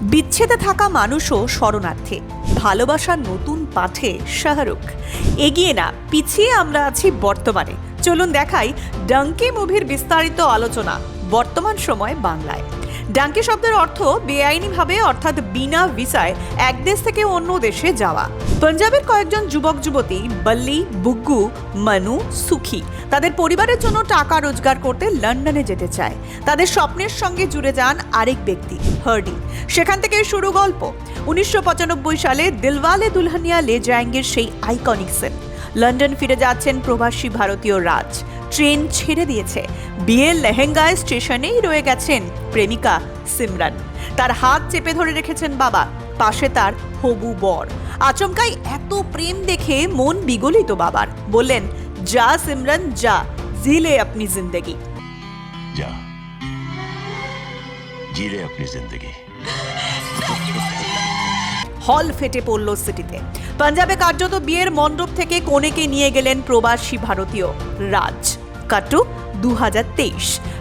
বিচ্ছেদে থাকা মানুষও শরণার্থী। ভালোবাসার নতুন পাঠে শাহরুখ। এগিয়ে না, পিছিয়ে আমরা আছি বর্তমানে। চলুন দেখাই ডাঙ্কি মুভির বিস্তারিত আলোচনা বর্তমান সময় বাংলায়। ডাঙ্কি শব্দের অর্থ বেআইনিভাবে, অর্থাৎ বিনা ভিসায় এক দেশ থেকে অন্য দেশে যাওয়া। পাঞ্জাবের কয়েকজন যুবক যুবতী বল্লি, বুগ্গু, মনু সুখী। তাদের পরিবারের জন্য টাকা রোজগার করতে লন্ডনে যেতে চায়। তাদের স্বপ্নের সঙ্গে জুড়ে যান আরেক ব্যক্তি, হার্ডি। সেখান থেকে শুরু গল্প। উনিশশো পঁচানব্বই সালে দিলওয়ালে দুলহানিয়া লে জায়েঙ্গের সেই আইকনিক সেন লন্ডন ফিরে যাচ্ছেন প্রবাসী ভারতীয় রাজ। ট্রেন ছেড়ে দিয়েছে। বিয়ের লেহেঙ্গায় স্টেশনেই রয়ে গেছেন প্রেমিকা সিমরান। তার হাত চেপে ধরে রেখেছেন বাবা। পাশে তার হবু বর। আচমকাই এত প্রেম দেখে মন বিগলিত বাবার। বললেন যা সিমরান যা জিলে আপনি জিন্দেগি जा जी ले अपनी जिंदगी হল ফেটে পড়ল সিটিতে পাঞ্জাবে কার্যত বিয়ের মণ্ডপ থেকে কনেকে নিয়ে গেলেন প্রবাসী ভারতীয় রাজ কাটু দু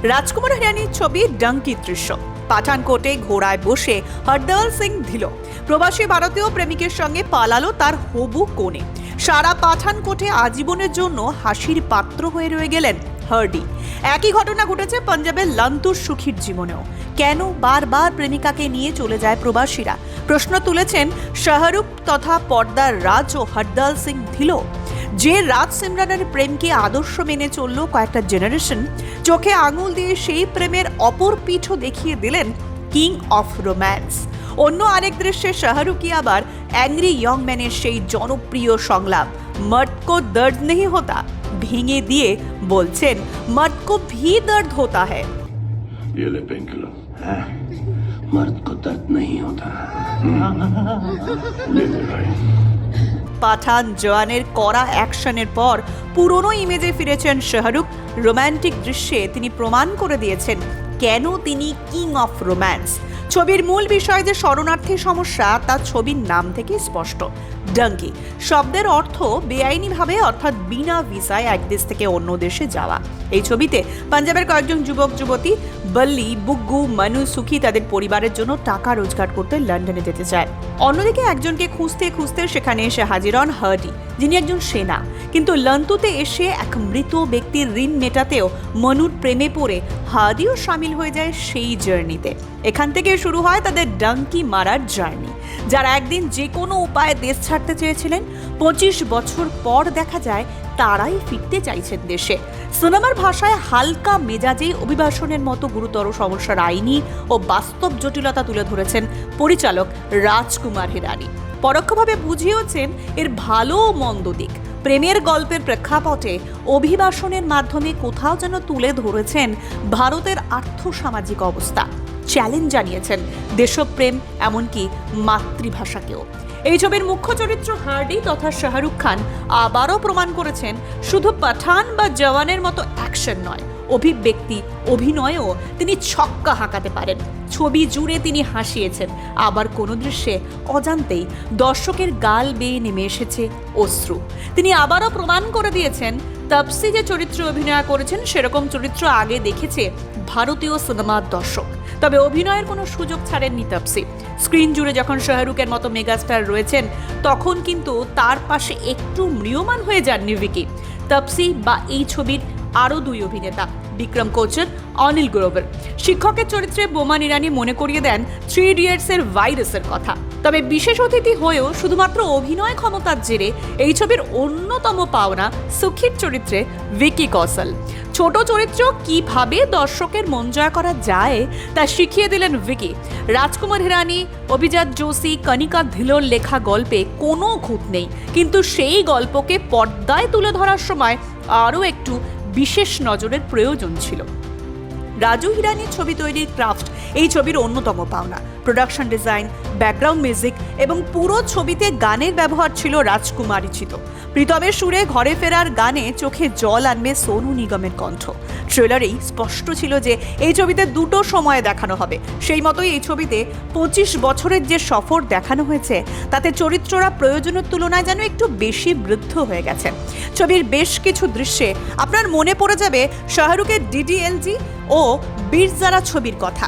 রাজকুমার হিরানির ছবি ডাঙ্কি দৃশ্য পাঠানকোটে ঘোড়ায় বসে হরদল সিং ধিল প্রবাসী ভারতীয় প্রেমিকের সঙ্গে পালালো তার হবু কোণে সারা পাঠানকোটে আজীবনের জন্য হাসির পাত্র হয়ে রয়ে গেলেন হার্ডি। একই ঘটনা ঘটেছে পাঞ্জাবের লান্তুর সুখীর জীবনেও। কেন বারবার প্রেমিকাকে নিয়ে চলে যায় প্রবাসীরা? প্রশ্ন তুলেছেন শাহরুখ তথা পর্দার রাজ ও হরদাল সিং ধিলো। যে রাজ সিমরানের প্রেমকে আদর্শ মেনে চলল কয়েকটা জেনারেশন চোখে আঙুল দিয়ে সেই প্রেমের অপর পিঠও দেখিয়ে দিলেন কিং অফ রোম্যান্স অন্য আরেক দৃশ্যে শাহরুখই আবার অ্যাংরি ইয়ং ম্যানের সেই জনপ্রিয় সংলাপ মর্দ কো দর্দ নেই হতা ভেঙে দিয়ে বলছেন মর্দ কো ভি দর্দ হোতা হ্যায় ये ले पेन किलर है मर्द को दर्द नहीं होता ले ले भाई পাঠান জওয়ানের কড়া অ্যাকশনের পর পুরনো ইমেজে ফিরেছেন শাহরুখ রোমান্টিক দৃশ্যে তিনি প্রমাণ করে দিয়েছেন কেন তিনি কিং অফ রোম্যান্স ছবির মূল বিষয় যে শরণার্থী সমস্যা তা ছবির নাম থেকে স্পষ্ট। ডাঙ্কি শব্দের অর্থ বেআইনিভাবে, অর্থাৎ বিনা ভিসায় এক দেশ থেকে অন্য দেশে যাওয়া। এই ছবিতে পাঞ্জাবের কয়েকজন যুবক, যুবতী বল্লি, বুগ্গু, মানু, সুখী তাদের পরিবারের জন্য টাকা রোজগার করতে লন্ডনে যেতে চায়। অন্যদিকে একজনকে খুঁজতে খুঁজতে সেখানে এসে হাজির হন হার্ডি, যিনি একজন সেনা। কিন্তু লন্তুতে এসে এক মৃত ব্যক্তির ঋণ মেটাতেও মনুর প্রেমে পড়ে হার্ডিও সামিল হয়ে যায় সেই জার্নিতে। এখান থেকে শুরু হয় তাদের ডাঙ্কি মারার জার্নি। যারা একদিন যে কোনো উপায়ে দেশ ছাড়তে চেয়েছিলেন, পঁচিশ বছর পর দেখা যায় তারাই ফিরতে চাইছেন দেশে। সিনেমার ভাষায় হালকা মেজাজে অভিবাসনের মতো গুরুতর সমস্যার আইনি ও বাস্তব জটিলতা তুলে ধরেছেন পরিচালক রাজকুমার হিরানি। পরোক্ষভাবে বুঝিয়েছেন এর ভালো ও মন্দ দিক। প্রেমের গল্পের প্রেক্ষাপটে অভিবাসনের মাধ্যমে কোথাও যেন তুলে ধরেছেন ভারতের আর্থসামাজিক অবস্থা। চ্যালেঞ্জ জানিয়েছেন। দেশপ্রেম, এমনকি মাতৃভাষাকেও। এই ছবির মুখ্য চরিত্র হার্ডি তথা শাহরুখ খান আবারও প্রমাণ করেছেন, শুধু পাঠান বা জওয়ানের মতো অ্যাকশন নয়, অভিব্যক্তি, অভিনয়েও তিনি ছক্কা হাঁকাতে পারেন। ছবি জুড়ে তিনি হাসিয়েছেন, আবার কোনো দৃশ্যে অজান্তেই দর্শকের গাল বেয়ে নেমে এসেছে অশ্রু। তিনি আবারও প্রমাণ করে দিয়েছেন, তাপসি যে চরিত্রে অভিনয় করেছেন, সেরকম চরিত্র আগে দেখেছে ভারতীয় সিনেমার দর্শক। তবে অভিনয়ের কোনো সুযোগ ছাড়েননি তাপসি। স্ক্রিন জুড়ে যখন শাহরুখের মতো মেগাস্টার রয়েছেন, তখন কিন্তু তার পাশে একটু ম্রিয়মান হয়ে যাননি ভিকি। তাপসি বা এই ছবির আরও দুই অভিনেতা, বিক্রম কোচর, অনিল গ্রোভার। শিক্ষকের চরিত্রে বোমান ইরানি মনে করিয়ে দেন থ্রি ইডিয়টসের ভাইরাসের কথা। তবে বিশেষ অতিথি হয়েও শুধুমাত্র অভিনয় ক্ষমতার জেরে এই ছবির অন্যতম পাওনা সুখীর চরিত্রে ভিকি কৌশল। ছোট চরিত্র কীভাবে দর্শকের মন জয় করা যায় তা শিখিয়ে দিলেন ভিকি। রাজকুমার হিরানি, অভিজাত যোশী কণিকা ধিলোর লেখা গল্পে কোনো খুঁত নেই। কিন্তু সেই গল্পকে পর্দায় তুলে ধরার সময় আরও একটু বিশেষ নজরের প্রয়োজন ছিল। রাজু হিরানির ছবি তৈরির ক্রাফট এই ছবির অন্যতম পাওনা। প্রোডাকশন ডিজাইন ব্যাকগ্রাউন্ড মিউজিক এবং পুরো ছবিতে গানের ব্যবহার ছিল রাজকুমারীচিত প্রীতমের সুরে ঘরে ফেরার গানে চোখে জল আনবে সোনু নিগমের কণ্ঠ। ট্রেলারেই স্পষ্ট ছিল যে এই ছবিতে দুটো সময়ে দেখানো হবে। সেই মতোই এই ছবিতে পঁচিশ বছরের যে সফর দেখানো হয়েছে, তাতে চরিত্ররা প্রয়োজনের তুলনায় যেন একটু বেশি বৃদ্ধ হয়ে গেছে। ছবির বেশ কিছু দৃশ্যে আপনার মনে পড়ে যাবে শাহরুখের ডিডিএলজি ও বীরজারা ছবির কথা।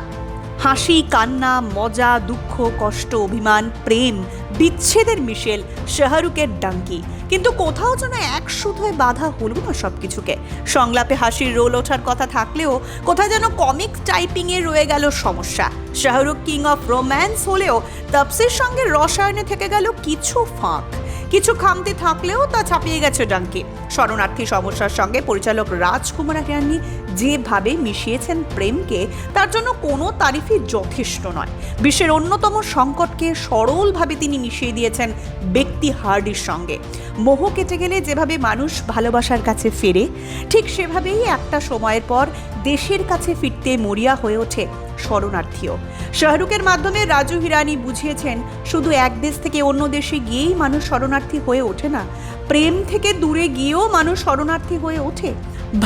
হাসি, কান্না, মজা, দুঃখ, কষ্ট, অভিমান, প্রেম, বিচ্ছেদের মিশেল, শাহরুখের ডাঙ্কি। কিন্তু কোথাও যেন এক সুতোয় বাধা হলো না সব কিছুকে সংলাপে হাসির রোল ওঠার কথা থাকলেও কোথায় যেন কমিক টাইপিংয়ে রয়ে গেল সমস্যা। শাহরুখ কিং অফ রোম্যান্স হলেও তপসির সঙ্গে রসায়নে থেকে গেল কিছু ফাঁক। কিছু খামতি থাকলেও তা ছাপিয়ে গেছে ডাঙ্কি শরণার্থী সমস্যার সঙ্গে পরিচালক রাজকুমার হিরানি যেভাবে মিশিয়েছেন প্রেমকে, তার জন্য কোনো তারিফই যথেষ্ট নয়। বিশ্বের অন্যতম সংকটকে সরলভাবে তিনি মিশিয়ে দিয়েছেন ব্যক্তি হার্ডির সঙ্গে। মোহ কেটে গেলে যেভাবে মানুষ ভালোবাসার কাছে ফেরে, ঠিক সেভাবেই একটা সময়ের পর দেশের কাছে ফিরতে মরিয়া হয়ে ওঠে শরণার্থীও। শাহরুখের মাধ্যমে রাজু হিরানি বুঝিয়েছেন, শুধু এক দেশ থেকে অন্য দেশে গিয়েই মানুষ শরণার্থী হয়ে ওঠে না। প্রেম থেকে দূরে গিয়েও মানুষ শরণার্থী হয়ে ওঠে।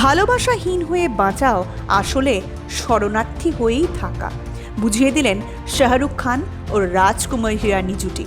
ভালোবাসাহীন হয়ে বাঁচাও, আসলে শরণার্থী হয়েই থাকা। বুঝিয়ে দিলেন শাহরুখ খান ও রাজকুমার হিরানি জুটি।